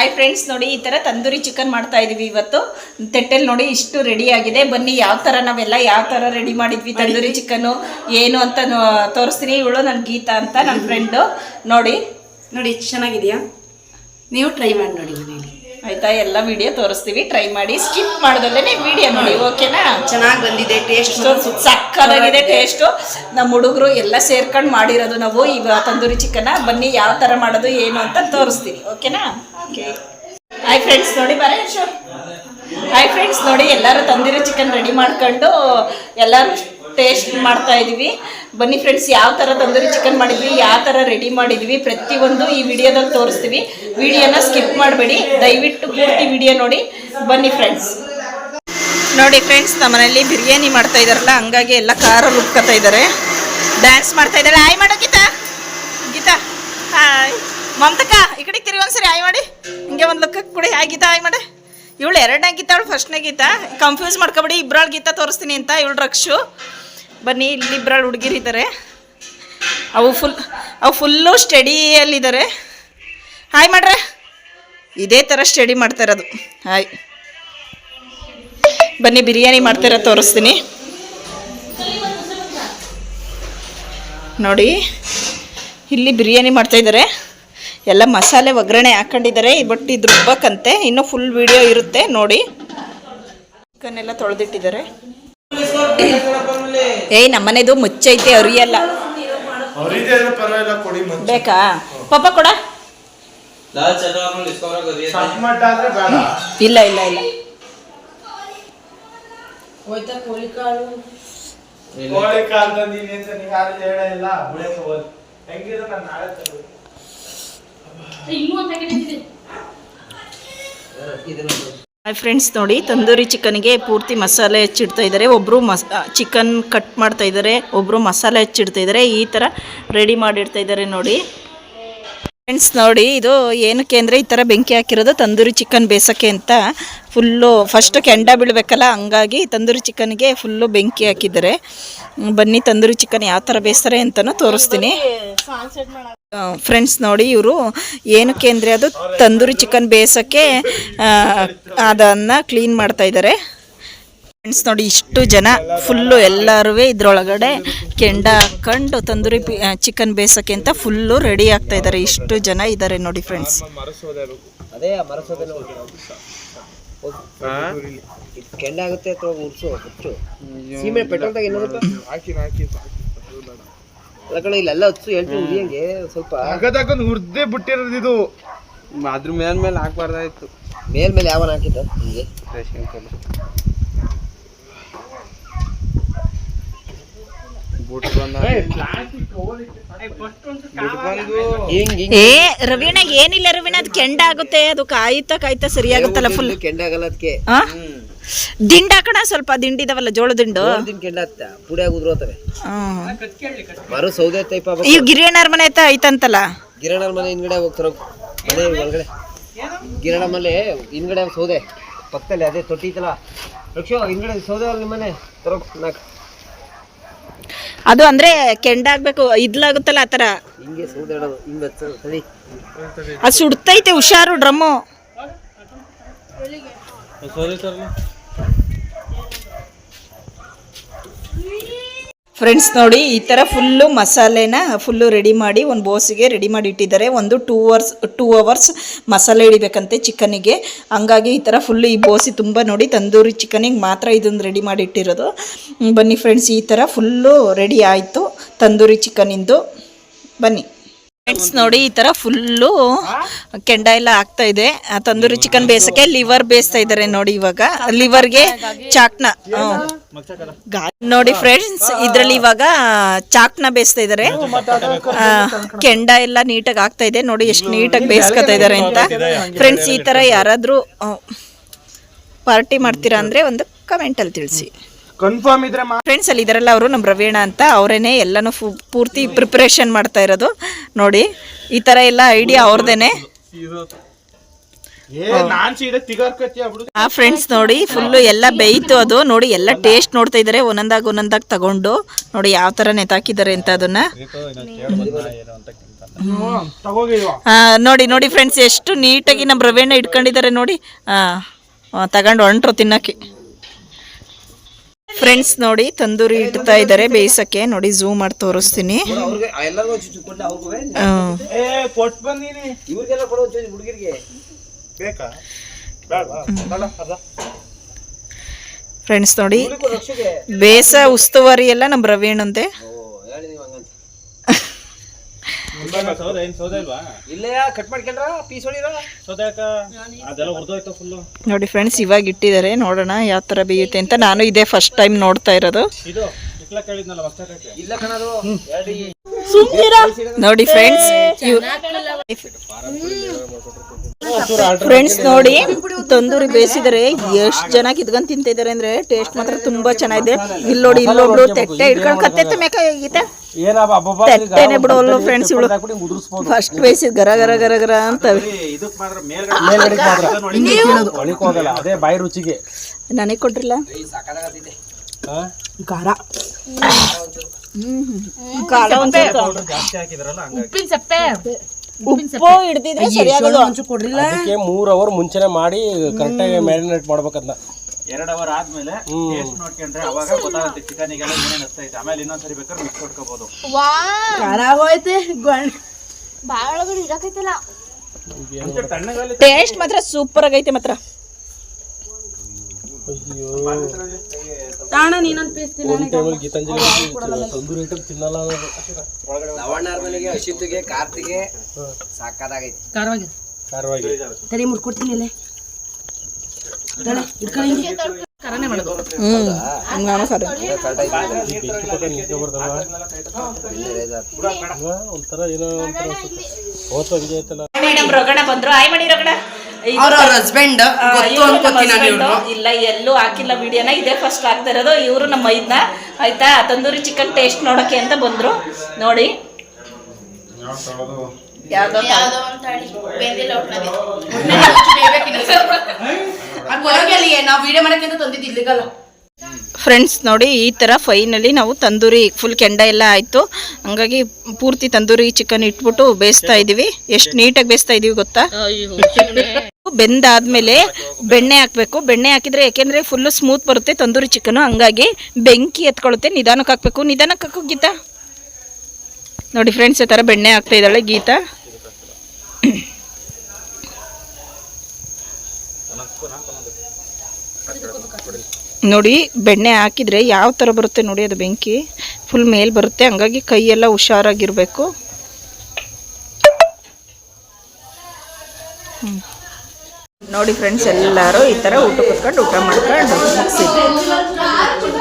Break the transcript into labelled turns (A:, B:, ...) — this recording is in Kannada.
A: ಹಾಯ್ ಫ್ರೆಂಡ್ಸ್ ನೋಡಿ ಈ ಥರ ತಂದೂರಿ ಚಿಕನ್ ಮಾಡ್ತಾ ಇದೀವಿ ಇವತ್ತು. ತೆಟ್ಟೆಲ್ ನೋಡಿ ಇಷ್ಟು ರೆಡಿ ಆಗಿದೆ. ಬನ್ನಿ ಯಾವ ಥರ ನಾವೆಲ್ಲ ಯಾವ ಥರ ರೆಡಿ ಮಾಡಿದ್ವಿ ತಂದೂರಿ ಚಿಕನ್ನು ಏನು ಅಂತ ತೋರಿಸ್ತೀನಿ. ಇವಳು ನನ್ನ ಗೀತಾ ಅಂತ ನನ್ನ ಫ್ರೆಂಡು ನೋಡಿ.
B: ನೋಡಿ ಚೆನ್ನಾಗಿದೆಯಾ? ನೀವು ಟ್ರೈ ಮಾಡಿ ನೋಡಿ ಮನೇಲಿ
A: ಆಯ್ತಾ ಎಲ್ಲ ವಿಡಿಯೋ ತೋರಿಸ್ತೀವಿ. ಟ್ರೈ ಮಾಡಿ ಸ್ಕಿಪ್ ಮಾಡ್ದಲ್ಲೇ ವಿಡಿಯೋ ನೋಡಿ ಓಕೆನಾ
B: ಚೆನ್ನಾಗಿ ಬಂದಿದೆ ಟೇಸ್ಟ್
A: ಸಕ್ಕದಾಗಿದೆ ಟೇಸ್ಟು ನಮ್ಮ ಹುಡುಗರು ಎಲ್ಲ ಸೇರ್ಕೊಂಡು ಮಾಡಿರೋದು ನಾವು. ಈಗ ತಂದೂರಿ ಚಿಕನ್ನ ಬನ್ನಿ ಯಾವ ಥರ ಮಾಡೋದು ಏನು ಅಂತ ತೋರಿಸ್ತೀನಿ ಓಕೆನಾ ಓಕೆ ಹಾಯ್ ಫ್ರೆಂಡ್ಸ್ ನೋಡಿ ಬರ ಹಾಯ್ ಫ್ರೆಂಡ್ಸ್ ನೋಡಿ ಎಲ್ಲರೂ ತಂದೂರಿ ಚಿಕನ್ ರೆಡಿ ಮಾಡ್ಕೊಂಡು ಎಲ್ಲರೂ ಟೇಸ್ಟ್ ಮಾಡ್ತಾ ಇದೀವಿ. ಬನ್ನಿ ಫ್ರೆಂಡ್ಸ್ ಯಾವ ಥರ ತಂದೂರಿ ಚಿಕನ್ ಮಾಡಿದ್ವಿ, ಯಾವ ಥರ ರೆಡಿ ಮಾಡಿದ್ವಿ, ಪ್ರತಿಯೊಂದು ಈ ವಿಡಿಯೋದಲ್ಲಿ ತೋರಿಸ್ತೀವಿ. ವಿಡಿಯೋನ ಸ್ಕಿಪ್ ಮಾಡಬೇಡಿ. ದಯವಿಟ್ಟು ಪೂರ್ತಿ ವಿಡಿಯೋ ನೋಡಿ. ಬನ್ನಿ ಫ್ರೆಂಡ್ಸ್ ನೋಡಿ ಫ್ರೆಂಡ್ಸ್ ನಮ್ಮನೇಲಿ ಬಿರಿಯಾನಿ ಮಾಡ್ತಾ ಇದಾರಲ್ಲ, ಹಂಗಾಗಿ ಎಲ್ಲ ಕಾರಲ್ಲಿ ಉಟ್ಕೋತಾ ಇದ್ದಾರೆ ಡ್ಯಾನ್ಸ್ ಮಾಡ್ತಾ ಇದ್ದಾರೆ ಆಯ್ ಮಾಡೋ ಗೀತಾ. ಗೀತಾ ಹಾಯ್ ಮಮತಕ್ಕ ಈ ಕಡೆ ತಿರುಗಿ ಒಂದ್ಸರಿ ಆಯ್ ಮಾಡಿ. ಹಿಂಗೆ ಒಂದು ಲುಕ್ಕಕ್ಕೆ ಕೊಡಿ ಆಯ್ ಗೀತಾ ಹಾಯ್ ಮಾಡಿ. ಇವಳು ಎರಡನೇ ಗೀತ ಅವಳು ಫಸ್ಟ್ನೇ ಗೀತ. ಕನ್ಫ್ಯೂಸ್ ಮಾಡ್ಕೊಬೇಡಿ, ಇಬ್ರಾಳ್ ಗೀತ ತೋರಿಸ್ತೀನಿ ಅಂತ ಇವಳು ರಕ್ಷು. ಬನ್ನಿ, ಇಲ್ಲಿ ಇಬ್ರಾಳ್ ಹುಡುಗಿರಿದ್ದಾರೆ ಅವು ಫುಲ್ ಅವು ಫುಲ್ಲು ಸ್ಟಡಿಯಲ್ಲಿದ್ದಾರೆ ಹಾಯ್ ಮಾಡ್ರೆ. ಇದೇ ಥರ ಸ್ಟಡಿ ಮಾಡ್ತಾ ಇರೋದು. ಹಾಯ್ ಬನ್ನಿ, ಬಿರಿಯಾನಿ ಮಾಡ್ತಿರೋ ತೋರಿಸ್ತೀನಿ. ನೋಡಿ, ಇಲ್ಲಿ ಬಿರಿಯಾನಿ ಮಾಡ್ತಾ ಇದ್ದಾರೆ ಎಲ್ಲ ಮಸಾಲೆ ಒಗ್ಗರಣೆ ಹಾಕೊಂಡಿದ್ದಾರೆ. ಬಟ್ ಇದು ರುಬ್ಬಕ್ಕಂತೆ ಇನ್ನೂ ಫುಲ್ ವಿಡಿಯೋ ಇರುತ್ತೆ. ನೋಡಿ. ಚಿಕನ್ನೆಲ್ಲ ತೊಳೆದಿಟ್ಟಿದ್ದಾರೆ. ಏಯ್ ನಮ್ಮನೆದು ಮುಚ್ಚೈತೆ ಅರಿಯಲ್ಲ ಬೇಕಾ? ಪಾಪ ಕೊಡ. ಇಲ್ಲ ಇಲ್ಲ ಇಲ್ಲ.
C: ಕೋಳಿ ಕಾಲದಲ್ಲಿ ನೀನು ಯಾರು ಹೇಳ ಇಲ್ಲ. ಹೆಂಗಿದ್ರೆ ನಾನು ನಾಳೆ ತರ
A: ಹಾಯ್ ಫ್ರೆಂಡ್ಸ್ ನೋಡಿ, ತಂದೂರಿ ಚಿಕನ್ಗೆ ಪೂರ್ತಿ ಮಸಾಲೆ ಹೆಚ್ಚಿಡ್ತಾ ಇದ್ದಾರೆ. ಒಬ್ಬರು ಮಸ್ ಚಿಕನ್ ಕಟ್ ಮಾಡ್ತಾ ಇದ್ದಾರೆ ಒಬ್ಬರು ಮಸಾಲೆ ಹೆಚ್ಚಿಡ್ತಾ ಇದ್ದಾರೆ. ಈ ಥರ ರೆಡಿ ಮಾಡಿಡ್ತಾ ಇದ್ದಾರೆ ನೋಡಿ. ಫ್ರೆಂಡ್ಸ್ ನೋಡಿ, ಇದು ಏನಕ್ಕೆ ಅಂದರೆ ಈ ಥರ ಬೆಂಕಿ ಹಾಕಿರೋದು ತಂದೂರಿ ಚಿಕನ್ ಬೇಸಕ್ಕೆ ಅಂತ ಫುಲ್ಲು ಫಸ್ಟ್ ಕೆಂಡ ಬೀಳಬೇಕಲ್ಲ, ಹಂಗಾಗಿ ತಂದೂರಿ ಚಿಕನ್ಗೆ ಫುಲ್ಲು ಬೆಂಕಿ ಹಾಕಿದ್ದಾರೆ. ಬನ್ನಿ, ತಂದೂರಿ ಚಿಕನ್ ಯಾವ ಥರ ಬೇಯಿಸ್ತಾರೆ ಅಂತಲೂ ತೋರಿಸ್ತೀನಿ. ಫ್ರೆಂಡ್ಸ್ ನೋಡಿ, ಇವರು ಏನಕ್ಕೆ ಅಂದರೆ ಅದು ತಂದೂರಿ ಚಿಕನ್ ಬೇಯಿಸೋಕ್ಕೆ ಅದನ್ನು ಕ್ಲೀನ್ ಮಾಡ್ತಾ ಇದ್ದಾರೆ. ಫ್ರೆಂಡ್ಸ್ ನೋಡಿ ಇಷ್ಟು ಜನ ಫುಲ್ಲು ಎಲ್ಲರೂ ಇದ್ರೊಳಗಡೆ ಕೆಂಡ ಹಾಕೊಂಡು ತಂದೂರಿ ಚಿಕನ್ ಬೇಯಿಸೋಕೆ ಅಂತ ಫುಲ್ಲು ರೆಡಿ ಆಗ್ತಾ ಇದ್ದಾರೆ ಇಷ್ಟು ಜನ ಇದ್ದಾರೆ ನೋಡಿ ಫ್ರೆಂಡ್ಸ್
D: ಕೆಂಡ ಆಗುತ್ತೆ ಇಲ್ಲೆಲ್ಲ ಹಚ್ಚು? ಹೇಳ್ತೀನಿ ಉರಿಯಂಗೆ ಸ್ವಲ್ಪ
C: ಹುರ್ದೇ ಬಿಟ್ಟಿರೋದು ಇದು.
E: ಅದ್ರ ಮೇಲ್ ಮೇಲೆ ಹಾಕ್ಬಾರ್ದಾಯ್ತು.
D: ಮೇಲ್ ಮೇಲೆ ಯಾವನ್ ಹಾಕಿದ್ದ ಹಿಂಗೆ
E: ರೇಷನ್ ಕಲ್ ಬುಟ್ ಬಂದ ಬುಟ್ ಬಂದು
D: ಹಿಂಗ್ ಹಿಂಗ್
A: ಏ ರವೀಣ ಏನಿಲ್ಲ ರವೀಣ ಅದು ಕೆಂಡ ಆಗುತ್ತೆ ಅದು ಕಾಯ್ತಾ ಕಾಯ್ತಾ ಸರಿಯಾಗುತ್ತಲ್ಲ ಫುಲ್
D: ಕೆಂಡ ಆಗಲ್ಲ ಅದಕ್ಕೆ
A: ದಿಂಡ ಕಣ ಸ್ವಲ್ಪ ದಿಂಡಿದಾವಲ್ಲ ಜೋಳ ದಿಂಡು?
D: ಕೆಂಡ ಹತ್ತ ಪುಡಿ ಆಗಿ ಉದುರೋತವೆ
A: ಹ್ಮ್.
D: ಮರು ಸೌದೆ ಟೈಪ್
A: ಈ ಗಿರಿಯಣ್ಣರ ಮನೆ ಐತ ಐತಂತಲ್ಲ?
D: ಗಿರಣರ ಮನೆ ಹಿಂದ್ಗಡೆ ಹೋಗ್ತಾರ ಮನೆ ಒಳಗಡೆ. ಗಿರಣ ಮನೆ ಹಿಂದ್ಗಡೆ ಸೌದೆ. ಪಕ್ಕದಲ್ಲಿ ಅದೇ ತೊಟ್ಟಿತ್ತಲ್ಲ ರಕ್ಷೋ ಹಿಂದ್ಗಡೆ ಸೌದೆ ಅಲ್ಲಿ ಮನೆ ತರೋ ನಾಲ್ಕು
A: ಅದು ಅಂದ್ರೆ ಕೆಂಡಾಗ್ಬೇಕು ಇದ್ಲಾಗುತ್ತಲ್ಲ ಆತರ
D: ಹಿಂಗೆ ಹಿಂಗೆ ಹಚ್ಚೋದು ತಡಿ
A: ಅದು ಸುಡ್ತೈತೆ ಹುಷಾರು ಡ್ರಮ್ಮು.
E: ಸೋರಿ.
A: ಫ್ರೆಂಡ್ಸ್ ನೋಡಿ ಈ ಥರ ಫುಲ್ಲು ಮಸಾಲೆನ ಫುಲ್ಲು ರೆಡಿ ಮಾಡಿ ಒಂದು ಬೋಸಿಗೆ ರೆಡಿ ಮಾಡಿ ಇಟ್ಟಿದ್ದಾರೆ. ಒಂದು ಟೂ ಅವರ್ಸ್ ಟೂ ಅವರ್ಸ್ ಮಸಾಲೆ ಹಿಡಿಬೇಕಂತೆ ಚಿಕನಿಗೆ ಹಂಗಾಗಿ ಈ ಥರ ಫುಲ್ಲು ಈ ಬೋಸಿ ತುಂಬ ನೋಡಿ ತಂದೂರಿ ಚಿಕನಿಗೆ ಮಾತ್ರ ಇದನ್ನು ರೆಡಿ ಮಾಡಿ ಇಟ್ಟಿರೋದು. ಬನ್ನಿ ಫ್ರೆಂಡ್ಸ್ ಈ ಥರ ಫುಲ್ಲು ರೆಡಿ ಆಯಿತು ತಂದೂರಿ ಚಿಕನಿಂದು ಬನ್ನಿ. ಫ್ರೆಂಡ್ಸ್ ನೋಡಿ ಈ ಥರ ಫುಲ್ಲು ಕೆಂಡ ಎಲ್ಲ ಆಗ್ತಾ ಇದೆ. ಆ ತಂದೂರಿ ಚಿಕನ್ ಬೇಯಿಸೋಕ್ಕೆ ಲಿವರ್ ಬೇಯಿಸ್ತಾ ಇದ್ದಾರೆ ನೋಡಿ ಇವಾಗ. ಲಿವರ್ಗೆ ಚಾಕ್ನ ಹ್ಮ್. ಗಾ- ನೋಡಿ ಫ್ರೆಂಡ್ಸ್ ಇದ್ರಲ್ಲಿ ಇವಾಗ ಚಾಕ್ನ ಬೇಯಿಸ್ತಾ ಇದ್ದಾರೆ ಆ, ಕೆಂಡ ಎಲ್ಲ ನೀಟಾಗಿ ಆಗ್ತಾ ಇದೆ. ನೋಡಿ ಎಷ್ಟು ನೀಟಾಗಿ ಬೇಯಿಸ್ಕೊತಾ ಇದಾರೆ ಅಂತ. ಫ್ರೆಂಡ್ಸ್ ಈ ತರ ಯಾರಾದ್ರೂ ಪಾರ್ಟಿ ಮಾಡ್ತೀರಾ ಅಂದ್ರೆ ಒಂದು ಕಮೆಂಟ್ ಅಲ್ಲಿ ತಿಳಿಸಿ.
C: ಕನ್ಫರ್ಮ್ ಇದ್ರೆ
A: ಫ್ರೆಂಡ್ಸ್ ಅಲ್ಲಿ ಇದರಲ್ಲ ಅವರು ನಮ್ಮ ರವೀಣ ಅಂತ. ಅವರೇನೆ ಎಲ್ಲಾನು ಪೂರ್ತಿ ಪ್ರಿಪರೇಷನ್ ಮಾಡ್ತಾ ಇರೋದು. ನೋಡಿ ಈ ತರ ಎಲ್ಲ ಐಡಿಯಾ ಅವ್ರದೇನೆ
C: ಏ ನಾನ್ ಸೀದಾ ತಿಗಾರ್ಕತ್ತೀಯ ಬಿಡು
A: ಆ ಫ್ರೆಂಡ್ಸ್ ನೋಡಿ ಫುಲ್ಲು ಎಲ್ಲ ಬೇಯ್ತು ಅದು. ನೋಡಿ ಎಲ್ಲ ಟೇಸ್ಟ್ ನೋಡ್ತಾ ಇದಾರೆ. ಒಂದೊಂದಾಗ ಒಂದೊಂದಾಗ ತಗೊಂಡು. ನೋಡಿ ಯಾವ ತರ ನೆತಾಕಿದ್ದಾರೆ ಅಂತ ಅದನ್ನ.
C: ತಗೋಗಿ
A: ಆ, ನೋಡಿ ನೋಡಿ ಫ್ರೆಂಡ್ಸ್ ಎಷ್ಟು ನೀಟಾಗಿ ನಮ್ಮ ರವೆನ ಇಟ್ಕೊಂಡಿದ್ದಾರೆ ನೋಡಿ. ಹಾಂ ತಗೊಂಡು ಹೊಂಟ್ರು ತಿನ್ನಕ್ಕೆ. ಫ್ರೆಂಡ್ಸ್ ನೋಡಿ ತಂದೂರಿ ಇಡ್ತಾ ಇದ್ದಾರೆ ಬೇಯಿಸಕ್ಕೆ. ನೋಡಿ ಝೂಮ್ ಮಾಡಿ ತೋರಿಸ್ತೀನಿ.
C: ಬೇಕಾ?
A: ಫ್ರೆಂಡ್ಸ್ ನೋಡಿ ಬೇಸ ಉಸ್ತುವಾರಿ ಎಲ್ಲ ನಮ್ಮ
E: ರವೀಣ್ ಅಂತೆ.
A: ನೋಡಿ ಫ್ರೆಂಡ್ಸ್ ಇವಾಗ ಇಟ್ಟಿದ್ದಾರೆ. ನೋಡೋಣ ಯಾವ ತರ ಬೇಯುತ್ತೆ ಅಂತ. ನಾನು ಇದೇ ಫಸ್ಟ್ ಟೈಮ್ ನೋಡ್ತಾ ಇರೋದು. ನೋಡಿ ಫ್ರೆಂಡ್ಸ್ ಫ್ರೆಂಡ್ಸ್ ನೋಡಿ ತಂದೂರಿ ಬೇಯಿಸಿದರೆ ಎಷ್ಟು ಜನ ಕಿತ್ಕೊಂಡ್ ತಿಂತಿದ್ದಾರೆ ಅಂದ್ರೆ ಟೇಸ್ಟ್ ಮಾತ್ರ ತುಂಬಾ ಚೆನ್ನಾಗಿದೆ. ಇಲ್ಲಿ ನೋಡಿ ಇಲ್ಲೊಬ್ಳು ತೆಟ್ಟೆ ಇಟ್ಕೊಂಡು ಕತ್ತೆ ಮೇಕ
E: ಅಬ್ಬಬ್ಬ
A: ತೆಟ್ಟೆನೆ ಬಿಡೋಲ್ಲ ಫ್ರೆಂಡ್ಸ್ ಇವಳು. ಫಸ್ಟ್ ಬೇಯಿಸಿದ್ ಗರ ಗರ ಗರ ಗರ ಅಂತ.
E: ಇದಕ್ ಮಾತ್ರ ಮೇಲ್ಗಡೆ ಮಾತ್ರ ಒಳಿಕ್ ಹೋಗಲ್ಲ ಅದೇ ಬಾಯಿ ರುಚಿಗೆ.
A: ನನಗೆ ಕೊಟ್ರಿಲ್ಲ.
B: ಉಪ್ಪಿನ ಸಪ್ಪೆ.
A: ಉಪ್ಪು ಹಿಡ್ದಿದ್ರೆ ಸರಿಯಾಗೋದು.
B: ಕೊಡ್ರಿಲ್ಲ.
F: ಅದಕ್ಕೆ ಮೂರ್ ಅವರ್ ಮುಂಚೆನೆ ಮಾಡಿ ಕರೆಕ್ಟಾಗಿ ಮ್ಯಾರಿನೇಟ್ ಮಾಡ್ಬೇಕಂತ
E: ಎರಡ್ ಅವರ್ ಆದ್ಮೇಲೆ ಟೇಸ್ಟ್ ನೋಡ್ಕೊಂಡ್ರೆ ಅವಾಗ ಗೊತ್ತಾಗುತ್ತೆ ಚಿಕನಿಗೆಲ್ಲ ಏನೇನ್ ಹಸ್ತೈತೆ ಆಮೇಲೆ ಇನ್ನೊಂದ್ಸರಿ ಬೇಕಾದ್ರೆ ಮಿಕ್ಸ್ ಕೊಟ್ಕೋಬಹುದು
B: ಖಾರ ಆಗೋಯ್ತೆ ಗೊಂಡ್
E: ತಣ್ಣಗಲ್ಲಿ
A: ಟೇಸ್ಟ್ ಮಾತ್ರ ಸೂಪರ್ ಆಗೈತೆ ಮಾತ್ರ.
B: ತಾಣ ನೀನೊಂದು ಪೀಸ್ ತಿನ್ನ
F: ಟೈಮಲ್ಲಿ ಗೀತಾಂಜಲಿ ತಂದೂರಿ ಐಟಮ್ ತಿನ್ನಲ್ಲ
D: ಅಶಿತ್ಗೆ ಕಾರ್ತಿಗೆ
B: ಖಾರವಾಗಿ
F: ಖಾರವಾಗಿ
B: ತಡಿ ಇಲ್ಲೇ. ಮಾಡೋದು
A: ಹ್ಮ್ ನಾನು
F: ಬರ್ತಲ್ಲ ಒಂಥರ ಏನೋ ಒಂಥರ ಅವತ್ತು ಹಂಗೆ ಆಯ್ತಲ್ಲ.
A: ಮೇಡಮ್ ರಗಣ ಬಂದ್ರು. ಆಯ್ ಮಾಡಿ ರಗಣ
B: ಅವ್ರ ಅವ್ರ ಹಸ್ಬೆಂಡ್ ಗೊತ್ತು ಅನ್ಕೋತೀನಿ ನಾನು. ಇವ್ರನ್ನ
A: ಇಲ್ಲ ಎಲ್ಲೂ ಹಾಕಿಲ್ಲ ವಿಡಿಯೋನ ಇದೇ ಫಸ್ಟ್ ಹಾಕ್ತಾ ಇರೋದು. ಇವರು ನಮ್ಮ ಮೈದ್ನ ಆಯ್ತಾ? ತಂದೂರಿ ಚಿಕನ್ ಟೇಸ್ಟ್ ನೋಡಕ್ಕೆ ಅಂತ ಬಂದ್ರು. ನೋಡಿ. ಯಾವ್ದೋ
B: ನಾವು ವಿಡಿಯೋ ಮಾಡಕ್ಕೆ ತಂದಿದ್ದು ಇಲ್ಲಿಗಲ್ಲ
A: ಫ್ರೆಂಡ್ಸ್ ನೋಡಿ ಈ ಥರ ಫೈನಲಿ ನಾವು ತಂದೂರಿ ಫುಲ್ ಕೆಂಡ ಎಲ್ಲ ಆಯಿತು. ಹಂಗಾಗಿ ಪೂರ್ತಿ ತಂದೂರಿ ಚಿಕನ್ ಇಟ್ಬಿಟ್ಟು ಬೇಯಿಸ್ತಾ ಇದ್ದೀವಿ ಎಷ್ಟು ನೀಟಾಗಿ ಬೇಯಿಸ್ತಾ ಇದೀವಿ ಗೊತ್ತಾ? ಬೆಂದಾದ್ಮೇಲೆ ಬೆಣ್ಣೆ ಹಾಕಬೇಕು. ಬೆಣ್ಣೆ ಹಾಕಿದ್ರೆ ಯಾಕೆಂದ್ರೆ ಫುಲ್ಲು ಸ್ಮೂತ್ ಬರುತ್ತೆ ತಂದೂರಿ ಚಿಕನು ಹಂಗಾಗಿ ಬೆಂಕಿ ಎತ್ಕೊಳ್ಳುತ್ತೆ. ನಿಧಾನಕ್ಕೆ ಹಾಕಬೇಕು. ನಿಧಾನಕ್ಕೆ ಹಾಕು ಗೀತಾ. ನೋಡಿ ಫ್ರೆಂಡ್ಸ್ ಈ ಥರ ಬೆಣ್ಣೆ ಹಾಕ್ತಾ ಇದ್ದಾಳೆ ಗೀತಾ. ನೋಡಿ ಬೆಣ್ಣೆ ಹಾಕಿದ್ರೆ ಯಾವ ಥರ ಬರುತ್ತೆ ನೋಡಿ ಅದು ಬೆಂಕಿ. ಫುಲ್ ಮೇಲ್ ಬರುತ್ತೆ. ಹಂಗಾಗಿ ಕೈಯೆಲ್ಲ ಹುಷಾರಾಗಿರಬೇಕು. ನೋಡಿ ಫ್ರೆಂಡ್ಸ್ ಎಲ್ಲರೂ ಈ ಥರ ಊಟ ಕುತ್ಕೊಂಡು ಊಟ ಮಾಡ್ಕೊಂಡು ಮುಗಿಸಿದ್ವಿ